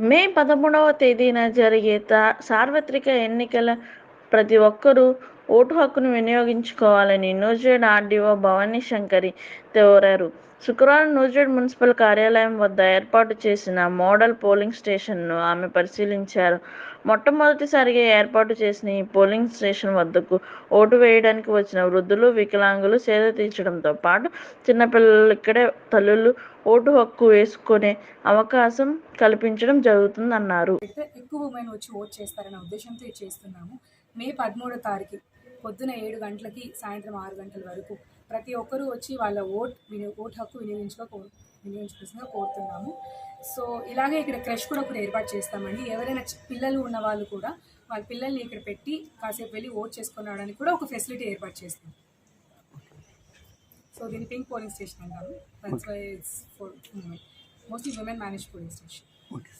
మే పదమూడవ తేదీన జరిగే సార్వత్రిక ఎన్నికల ప్రతి ఒక్కరూ ఓటు హక్కును వినియోగించుకోవాలని నూజివీడ్ ఆర్డీఓ భవానీ శంకరి కోరారు. శుక్రవారం నూజివీడ్ మున్సిపల్ కార్యాలయం వద్ద ఏర్పాటు చేసిన మోడల్ పోలింగ్ స్టేషన్ను ఆమె పరిశీలించారు. మొట్టమొదటిసారిగా ఏర్పాటు చేసిన ఈ పోలింగ్ స్టేషన్ వద్దకు ఓటు వేయడానికి వచ్చిన వృద్ధులు వికలాంగులు సేద తీర్చడంతో పాటు చిన్నపిల్లలు ఇక్కడే తల్లులు ఓటు హక్కు వేసుకునే అవకాశం కల్పించడం జరుగుతుందన్నారు. ఎక్కువ ఉమెన్ వచ్చి ఓట్ చేస్తారనే ఉద్దేశంతో చేస్తున్నాము. మే పదమూడో తారీఖు పొద్దున ఏడు గంటలకి సాయంత్రం ఆరు గంటల వరకు ప్రతి ఒక్కరూ వచ్చి వాళ్ళ ఓట్ విని ఓట్ హక్కు వినియోగించుకో వినియోగించుకోవాల్సిందిగా కోరుతున్నాము. సో ఇలాగే ఇక్కడ క్రష్ కూడా ఒకటి ఏర్పాటు చేస్తామండి. ఎవరైనా పిల్లలు ఉన్న వాళ్ళు కూడా వాళ్ళ పిల్లల్ని ఇక్కడ పెట్టి కాసేపు వెళ్ళి ఓట్ చేసుకొని రావడానికి కూడా ఒక ఫెసిలిటీ ఏర్పాటు చేస్తాం. సో దీన్ని పింక్ పోలింగ్ స్టేషన్ అంటాము. That's why it's for mostly women manage polling station. Okay